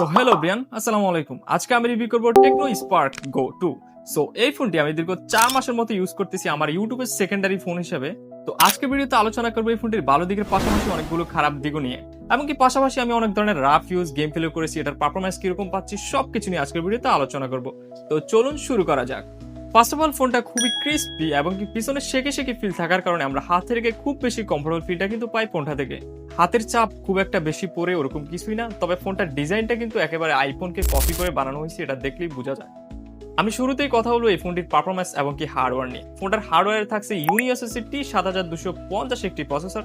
So hello Brian আসসালামু আলাইকুম আজকে আমি রিভিউ করব Tecno Spark Go two so এই ফোনটি আমি দীর্ঘ চার মাসের মতো ইউজ করতেছি আমার ইউটিউবের সেকেন্ডারি ফোন হিসেবে। তো আজকে ভিডিওতে আলোচনা করব এই ফোনটির ভালো দিকের পাশাপাশি অনেকগুলো খারাপ দিকও নিয়ে। এমনকি পাশাপাশি আমি অনেক ধরনের রাফ ইউজ গেম প্লে করেছি, এটার পারফরমেন্স কীরকম পাচ্ছি, সবকিছু নিয়ে আজকের ভিডিওতে আলোচনা করব। তো চলুন শুরু করা যাক। ফার্স্ট অফ অল ফোনটা খুবই ক্রিস্পি এবং কি পিছনে শেখে শেখে ফিল থাকার কারণে আমরা হাতে রেখে খুব বেশি কমফোর্টেবল ফিলটা কিন্তু পাই ফোনটা থেকে। হাতের চাপ খুব একটা বেশি পড়ে ওরকম কিছুই না, তবে ফোনটার ডিজাইনটা কিন্তু একেবারে আইফোনকে কপি করে বানানো হয়েছে, এটা দেখলেই বোঝা যায়। আমি শুরুতেই কথা বলব এই ফোনটির পারফরমেন্স এবং কি হার্ডওয়্যার নিয়ে। ফোনটার হার্ডওয়্যার থাকছে ইউনিএসএসসি টি সাত হাজার দুশো পঞ্চাশ একটি প্রসেসর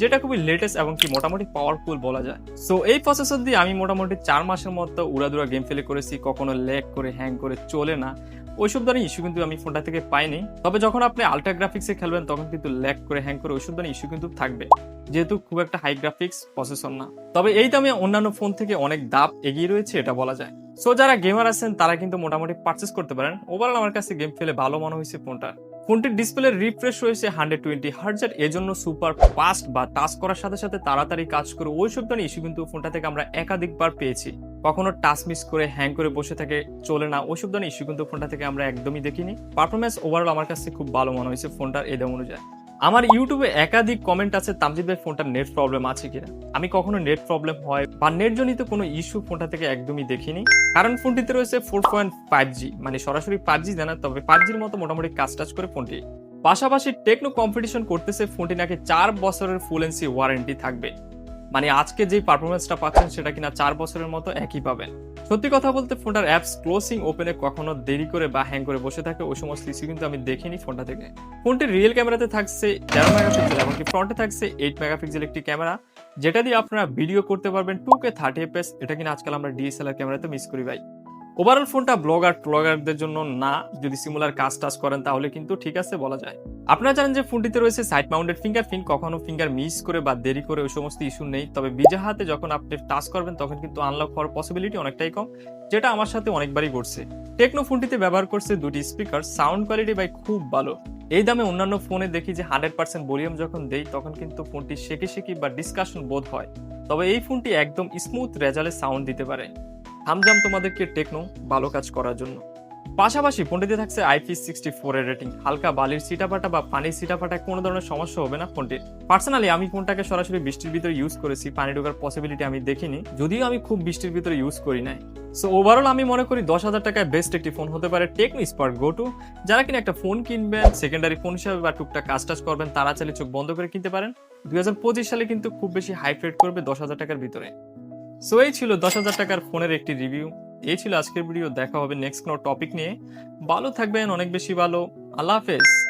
যেটা খুবই লেটেস্ট এবং কি মোটামুটি পাওয়ারফুল বলা যায়। সো এই প্রসেসর দিয়ে আমি মোটামুটি চার মাসের মতো উড়াদুরা গেম ফেলে করেছি, কখনো ল্যাগ করে হ্যাং করে চলে না। ওইসব ধরনের ইস্যু কিন্তু আমি ফোনটা থেকে পাইনি। তবে যখন আপনি আল্ট্রা গ্রাফিক্সে খেলবেন, তখন কিন্তু ল্যাক করে হ্যাং করে ওইসব ধরনের ইস্যু কিন্তু থাকবে। যেহেতু খুব একটা হাই গ্রাফিক্স প্রসেসর না। তবে এই দামে অন্যান্য ফোন থেকে অনেক দাপ এগিয়ে রয়েছে, এটা বলা যায়। সো যারা গেমার আছেন, তারা কিন্তু মোটামুটি পারচেস করতে পারেন। ওভারঅল আমার কাছে গেম ফেলে ভালো মনে হয়েছে ফোনটা ফোনটির ডিসপ্লে রিফ্রেশ রয়েছে হান্ড্রেড টোয়েন্টি হার্জার জন্য সুপার ফাস্ট বা টাচ করার সাথে সাথে তাড়াতাড়ি কাজ করে ওই সব ধরনের ইস্যু কিন্তু ফোনটা থেকে আমরা একাধিকবার পেয়েছি। কখনো টাচ মিস করে হ্যাং করে বসে থাকে, চলে না, ওই সব ধরনের ইস্যু কিন্তু ফোনটা থেকে আমরা একদমই দেখিনি। পারফরমেন্স ওভারঅল আমার কাছে খুব ভালো মনে হয়েছে ফোনটার এই দাম অনুযায়ী। আমার ইউটিউবে একাধিক কমেন্ট আছে, তামজিদ ভাই ফোনটার নেট প্রবলেম আছে কিনা? আমি কখনো নেট প্রবলেম হয় বা নেট জনিত কোনো ইস্যু ফোনটা থেকে একদমই দেখিনি। কারণ ফোনটিতে রয়েছে ফোর পয়েন্ট ফাইভ জি মানে সরাসরি ফাইভ জি জানা, তবে ফাইভ জির মতো মোটামুটি কাজ টাজ করে ফোনটি পাশাপাশি টেকনো কম্পিটিশন করতেছে ফোনটি নাকি চার বছরের ফুল এনসি ওয়ারেন্টি থাকবে? মানে আজকে যে পারফরমেন্সটা পাচ্ছেন সেটা কিনা চার বছরের মতো একই পাবেন। সত্যি কথা বলতে ফোনটার অ্যাপস ক্লোজিং ওপেনে কখনো দেরি করে বা হ্যাং করে বসে থাকে, ওই সমস্ত ইস্যু কিন্তু আমি দেখিনি ফোনটা থেকে। ফোনটির রিয়েল ক্যামেরাতে থাকছে তেরো মেগাপিক্সেল এমনকি ফ্রন্টে থাকছে এইট মেগাপিক্সেল একটি ক্যামেরা যেটা দিয়ে আপনারা ভিডিও করতে পারবেন টু কে থার্টি এফএস এটা কিনা আজকাল আমরা ডিএসএলআর ক্যামেরাতে মিস করি ভাই। ওভারঅল ফোনটা ব্লগার ব্লগারদের জন্য না, যদি সিমুলার কাজ টাজ করেন তাহলে কিন্তু ঠিক আছে, বলা যায়। আপনারা জানেন যে ফোনটিতে রয়েছে সাইড মাউন্টেড ফিঙ্গারপ্রিন্ট কখনো ফিঙ্গার মিস করে বা দেরি করে ওই সমস্ত ইস্যু নেই। তবে বিজা হাতে যখন আপনি টাচ করবেন, তখন কিন্তু আনলক হওয়ার পসিবিলিটি অনেকটাই কম, যেটা আমার সাথে অনেকবারই ঘটছে। টেকনো ফোনটিতে ব্যবহার করছে দুটি স্পিকার সাউন্ড কোয়ালিটি ভাই খুব ভালো। এই দামে অন্যান্য ফোনে দেখি যে হান্ড্রেড পার্সেন্ট ভলিউম যখন দেই, তখন কিন্তু ফোনটি শেখে শেখি বা ডিসকাশন বোধ হয়। তবে এই ফোনটি একদম স্মুথ রেজাল্টে সাউন্ড দিতে পারে। থামজাম তোমাদেরকে টেকনো ভালো কাজ করার জন্য। পাশাপাশি ফোনটিতে থাকছে আইপি সিক্সটি ফোর এর রেটিং হালকা বালির সিটাপাটা বা পানির সিটাপাটায় কোনো ধরনের সমস্যা হবে না ফোনটির। পার্সোনালি আমি ফোনটাকে সরাসরি বৃষ্টির ভিতরে ইউজ করেছি, পানি ঢোকার পসিবিলিটি আমি দেখিনি। যদিও আমি খুব বৃষ্টির ভিতরে ইউজ করি নাই। সো ওভারঅল আমি মনে করি দশ হাজার টাকায় বেস্ট একটি ফোন হতে পারে টেকনো স্পার্ট গো টু যারা কিনা একটা ফোন কিনবেন সেকেন্ডারি ফোন হিসাবে বা টুকটাক কাজ টাজ করবেন, তারা চাইলে চোখ বন্ধ করে কিনতে পারেন। দুই হাজার পঁচিশ সালে কিন্তু খুব বেশি হাই রেট করবে দশ হাজার টাকার ভিতরে। সো এই ছিল দশ হাজার টাকার ফোনের একটি রিভিউ এই ছিল আজকের ভিডিও দেখা হবে নেক্সট কোনো টপিক নিয়ে। ভালো থাকবেন, অনেক বেশি ভালো। আল্লাহ হাফেজ।